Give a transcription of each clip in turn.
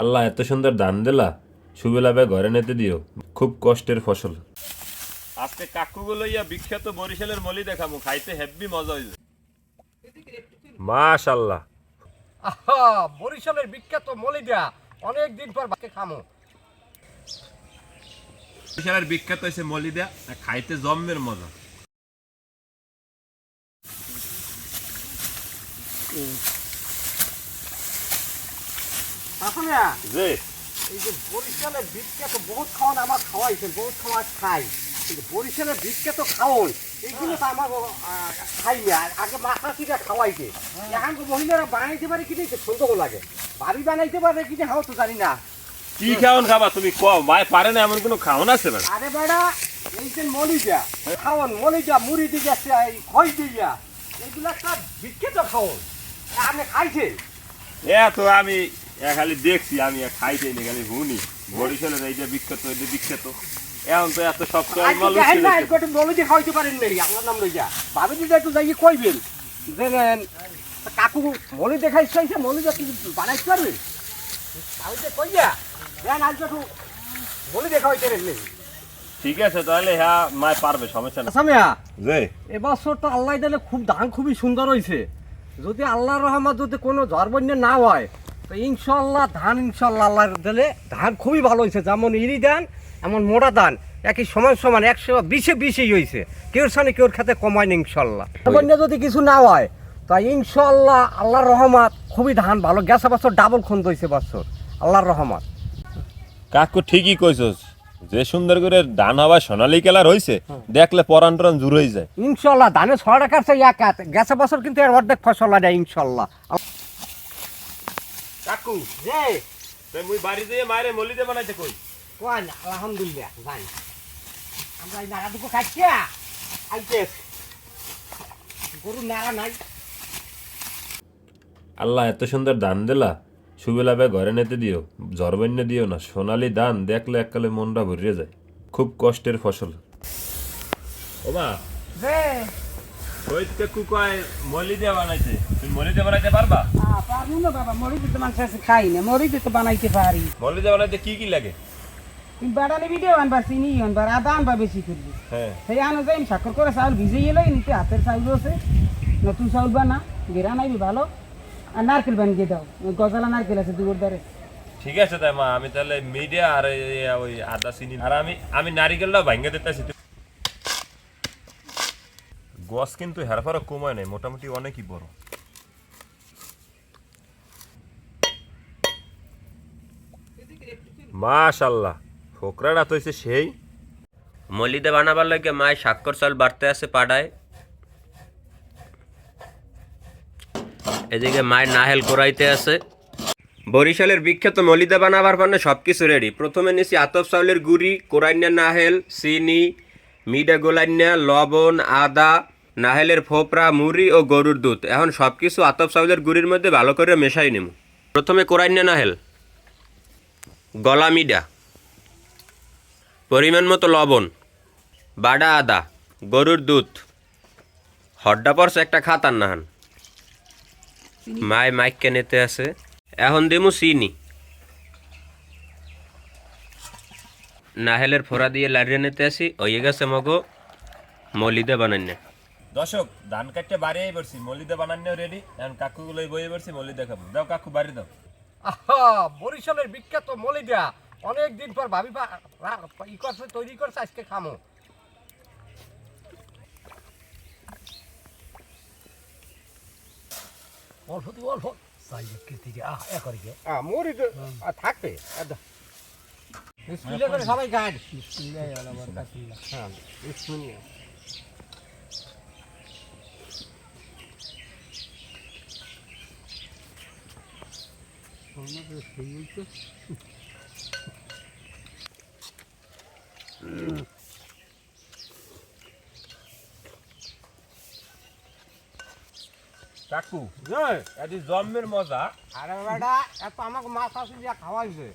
আল্লাহ এত সুন্দর দান দিলা সুবেলাবে ঘরে নিতে দিও। খুব কষ্টের ফসল। আজকে কাকুগুলো ইয়া বিখ্যাত বরিশালের মলি দেখামু খাইতে হেভি মজা হইছে মাশাল্লাহ। আহা বরিশালের বিখ্যাত মলিদা অনেক দিন পর বাকে খামো। বরিশালের বিখ্যাত হয়েছে মলিদা খাইতে জম্মের মজা। আসলে যে এই যে বরিশালের বিখ্যাত বহুত খাওয়ান আমার খাওয়াইছে বহুত খাওয়া খাই। কিন্তু বরিশালের বিখ্যাত খাওয়ান এইগুলো তো আমার খাই না আগে মাখাসিটা খাওয়াইছে। এখন তো মহিলারা বানাইতে পারে কি দিয়েছে সুন্দর লাগে। ভাবি বানাইতে পারে কি হাও তো জানি না। কি খাওন খাবা তুমি কও? মায় পারে না এমন কোনো খাওন আছে না? আরে বেড়া এই যে মলিজা খাওয়ান মলিজা মুড়ি দিয়ে এই খই দিয়া এগুলো একটা বিখ্যাত খাওয়ান। আপনি খাইছে এ তো আমি খালি দেখছি আমি খাইতে নি খালি হুনি বরিশালের এই যে বিখ্যাত এই যে বিখ্যাত। এখন তো এত সব দেখেন না একটু মলিজা খাওয়াইতে পারেন নাই আপনার নাম লইয়া। ভাবি দিদা একটু যাই কইবেন? যে কাকু মলি দেখাই চাইছে মলিজা কি বানাইতে পারবে? ভাবি যে কইয়া দেন আজকে একটু মলি দেখা হইতে নেই ঠিক আছে তাহলে হ্যাঁ মায় পারবে সমস্যা না আসামিয়া যে এবছর তো আল্লাহ দিলে খুব ধান খুবই সুন্দর হইছে। যদি আল্লাহর রহমত যদি কোনো ঝড় বন্যা না হয় তো ইনশাল্লাহ ধান ইনশাল্লাহ আল্লাহ দিলে ধান খুবই ভালো হয়েছে। যেমন ইরি ধান এমন মোটা ধান একই সমান সমান একশো বিশে বিশেই হয়েছে। কেউর সামনে কেউর খাতে কমায় না ইনশাল্লাহ বন্যা যদি কিছু না হয় তা ইনশাল্লাহ আল্লাহর রহমত খুবই ধান ভালো। গেছে বছর ডাবল খুন হয়েছে বছর। আল্লাহর রহমত। কাকু ঠিকই কইছস। যে সুন্দর করে ধান হওয়া সোনালি কালার হইছে দেখলে পরান টরান জুর হয়ে যায়। ইনশাল্লাহ ধানে ছয় টাকার এক গেছে বছর কিন্তু এর অর্ধেক ফসল দেয় ইনশাল্লাহ কাকু তুই মুই বাড়ি দিয়ে মায়ের মলিতে বানাইতে কই? আলহামদুলিল্লাহ ভাই আমরা এই নাড়া দুটো খাচ্ছি আইতে গরু নাড়া নাই। আল্লাহ এত সুন্দর দান দিলা। সুবেলাবে ঘরে নিতে দিও জরবন্য দিও না সোনালি দান দেখলে এককালে মনটা ভরিয়ে যায়। খুব কষ্টের ফসল। ওমা ওই মলি দিয়ে বানাইছে। তুমি মলি দিয়ে বানাইতে পারবা? পারব না বাবা মরি দিতে মানুষ আছে খাই না। মরি দিতে বানাইতে পারি। মলি দিয়ে বানাইতে কি কি লাগে? তুমি বাড়ালে ভিডিও আনবার চিনি আনবার আদা আনবার বেশি করবি সেই অনুযায়ী আমি সাক্ষর করে চাউল ভিজে এলো নিতে হাতের চাউল আছে নতুন চাউল বা না গেরা নাইবি ভালো। আর নারকেল বানিয়ে দাও। গজালা নারকেল আছে দুপুর দ্বারে ঠিক আছে তাই মা আমি তাহলে মিডিয়া আর ওই আদা চিনি আর আমি আমি নারিকেলটা ভাঙ্গে দিতেছি। গছ কিন্তু হেরফারও কমায় নাই, মোটামুটি অনেকই বড়। মাশাল্লাহ ফোকরাটা তো হইছে সেই। মলিদে বানাবার লাগে মায় স্বাক্ষর চাল বাড়তে আছে পাড়ায়। এদিকে মায়ের নাহেল করাইতে আছে। বরিশালের বিখ্যাত মলিদা বানাবার জন্য সব কিছু রেডি প্রথমে নিছি আতপ চাউলের গুড়ি কোরাইন্যা নাহেল, চিনি, মিডা গোলাইন্যা, লবণ, আদা। নাহেলের ফোপরা মুড়ি ও গরুর দুধ। এখন সব কিছু আতপ চাউলের গুড়ির মধ্যে ভালো করে মেশাই নিব। প্রথমে কোরাইন্যা নাহেল। গলা মিডা। পরিমাণ মতো লবণ। বাডা আদা। গরুর দুধ। হড্ডা পরছে একটা খাতার নাহান মায় মাইককে নিতে আছে। এখন দিমু চিনি। নাহেলের ফোড়া দিয়ে লাড়িয়ে নিতে আসি। ওই গেছে মগো। মলিদে বানান্য দর্শক ধান কাটতে বাড়ি পড়ছি মলিদা বানানো রেডি এখন কাকুগুলোই বয়ে পড়ছি মলি দেখাবো। দাও কাকু বাড়ি দাও। আহা বরিশালের বিখ্যাত মলিদা অনেক দিন পর ভাবি ই করছে তৈরি করছে আজকে খামো। অল্প। দি অল্প মরি তো আহ, থাকবে স্কুলে করে সবাই গান হ্যাঁ বিসমিল্লাহ। কাকু এটি জন্মের মজা। আরে বেটা, এত আমাকে মাছ আসি দিয়া খাওয়াইছে।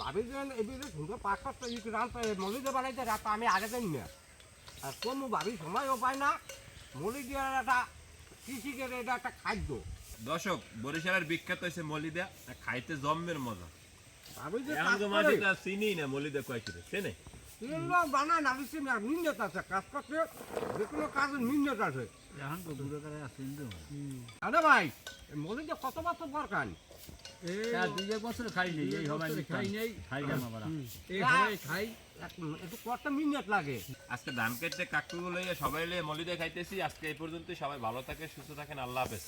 ভাবি যে সুন্দর পাঁচ পাঁচটা ই রান্না মলি দিয়ে বানাইছে রাত আমি আগে যাই না। আর কোনো ভাবি, সময়ও পায় না। মলি দিয়ে একটা কৃষিকের এটা একটা খাদ্য। দর্শক বরিশালের বিখ্যাত হয়েছে মলিদা আর খাইতে জম্মের মজা। চিনি না মলিদা কয় কিরে চেনে? এগুলো বানায় না বেশি মিন্নত আছে কাজ করতে যে কোনো কাজের মিন্নত আছে। এখন তো দূরে করে আসেন তো আরে ভাই মধ্যে কত বছর দরকার চার দুই এক বছর খাই নেই এই হবাই খাই নেই। খাই না আমরা। এই খাই। একটু কত মিনিট লাগে। আজকে ধান কেটে কাকু লইয়ে সবাই মলিদা খাইতেছি। আজকে এই পর্যন্ত সবাই ভালো থাকে সুস্থ থাকেন আল্লাহ হাফেজ।